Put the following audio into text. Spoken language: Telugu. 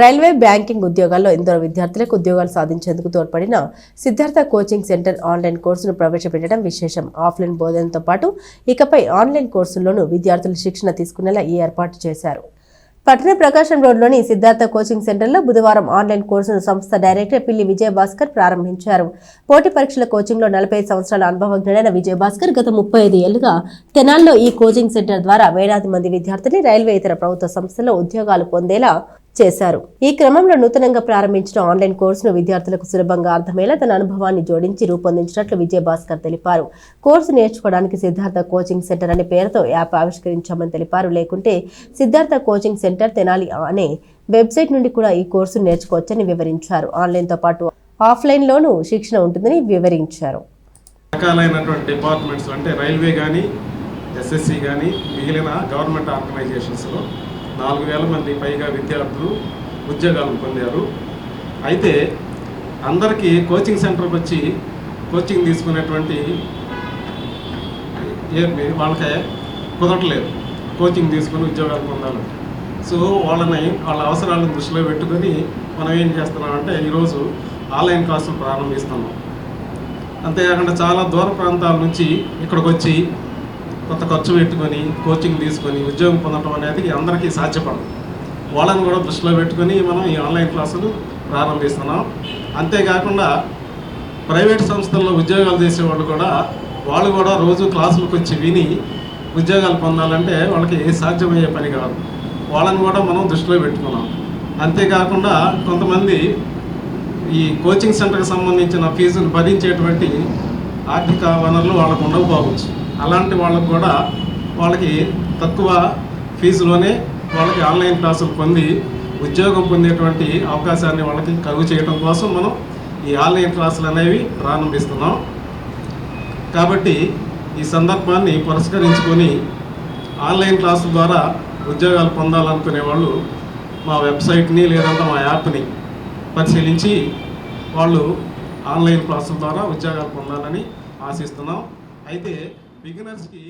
రైల్వే బ్యాంకింగ్ ఉద్యోగాల్లో ఎందరో విద్యార్థులకు ఉద్యోగాలు సాధించేందుకు తోడ్పడిన సిద్ధార్థ కోచింగ్ సెంటర్ ఆన్లైన్ కోర్సును ప్రవేశపెట్టడం విశేషం. ఆఫ్లైన్ బోధనతో పాటు ఇకపై ఆన్లైన్ కోర్సుల్లోనూ విద్యార్థులు శిక్షణ తీసుకునేలా ఈ ఏర్పాటు చేశారు. పట్టణ ప్రకాశం రోడ్లోని సిద్ధార్థ కోచింగ్ సెంటర్లో బుధవారం ఆన్లైన్ కోర్సును సంస్థ డైరెక్టర్ పిల్లి విజయభాస్కర్ ప్రారంభించారు. పోటీ పరీక్షల కోచింగ్లో నలభై సంవత్సరాల అనుభవజ్ఞుడైన విజయభాస్కర్ గత ముప్పై ఐదు ఏళ్ళుగా తెనాల్లో ఈ కోచింగ్ సెంటర్ ద్వారా వేలాది మంది విద్యార్థుల్ని రైల్వే ఇతర ప్రభుత్వ సంస్థల్లో ఉద్యోగాలు పొందేలా చేశారు. ఈ క్రమంలో నూతనంగా ప్రారంభించిన ఆన్లైన్ కోర్సును విద్యార్థులకు సులభంగా అర్థమయ్యేలా తన అనుభవాన్ని జోడించి రూపొందించినట్లు విజయభాస్కర్ తెలిపారు. కోర్సు నేర్చుకోవడానికి సిద్ధార్థ కోచింగ్ సెంటర్ అనే పేరుతో యాప్ ఆవిష్కరించామని తెలిపారు. లేకుంటే సిద్ధార్థ కోచింగ్ సెంటర్ తెనాలి అనే వెబ్సైట్ నుండి కూడా ఈ కోర్సు నేర్చుకోవచ్చని వివరించారు. ఆన్లైన్తో పాటు ఆఫ్లైన్లోనూ శిక్షణ ఉంటుందని వివరించారు. రకాలైనటువంటి డిపార్ట్మెంట్స్ అంటే రైల్వే కానీ ఎస్ఎస్సి కానీ మిగిలిన గవర్నమెంట్ ఆర్గనైజేషన్స్లో నాలుగు వేల మంది పైగా విద్యార్థులు ఉద్యోగాలు పొందారు. అయితే అందరికీ కోచింగ్ సెంటర్కి వచ్చి కోచింగ్ తీసుకునేటువంటి వాళ్ళకి కుదరట్లేదు. కోచింగ్ తీసుకుని ఉద్యోగాలు పొందాలి. సో వాళ్ళని వాళ్ళ అవసరాలను దృష్టిలో పెట్టుకొని మనం ఏం చేస్తున్నామంటే ఈరోజు ఆన్లైన్ క్లాసులు ప్రారంభిస్తున్నాం. అంతేకాకుండా చాలా దూర ప్రాంతాల నుంచి ఇక్కడికి వచ్చి కొంత ఖర్చు పెట్టుకొని కోచింగ్ తీసుకొని ఉద్యోగం పొందడం అనేది అందరికీ సాధ్యపడదు. వాళ్ళని కూడా దృష్టిలో పెట్టుకొని మనం ఈ ఆన్లైన్ క్లాసులు ప్రారంభిస్తున్నాం. అంతేకాకుండా ప్రైవేట్ సంస్థల్లో ఉద్యోగాలు చేసేవాళ్ళు కూడా వాళ్ళు కూడా రోజు క్లాసులకు వచ్చి విని ఉద్యోగాలు పొందాలంటే వాళ్ళకి సాధ్యమయ్యే పని కాదు. వాళ్ళని కూడా మనం దృష్టిలో పెట్టుకున్నాం. అంతేకాకుండా కొంతమంది ఈ కోచింగ్ సెంటర్కి సంబంధించిన ఫీజును భరించేటువంటి ఆర్థిక వనరులు వాళ్ళకు ఉండకపోవచ్చు. అలాంటి వాళ్ళకు కూడా వాళ్ళకి తక్కువ ఫీజులోనే వాళ్ళకి ఆన్లైన్ క్లాసులు పొంది ఉద్యోగం పొందేటువంటి అవకాశాన్ని వాళ్ళకి కలుగు చేయడం కోసం మనం ఈ ఆన్లైన్ క్లాసులు అనేవి ప్రారంభిస్తున్నాం. కాబట్టి ఈ సందర్భాన్ని పురస్కరించుకొని ఆన్లైన్ క్లాసుల ద్వారా ఉద్యోగాలు పొందాలనుకునే వాళ్ళు మా వెబ్సైట్ని లేదంటే మా యాప్ని పరిశీలించి వాళ్ళు ఆన్లైన్ క్లాసుల ద్వారా ఉద్యోగాలు పొందాలని ఆశిస్తున్నాం. అయితే బిగినర్స్కి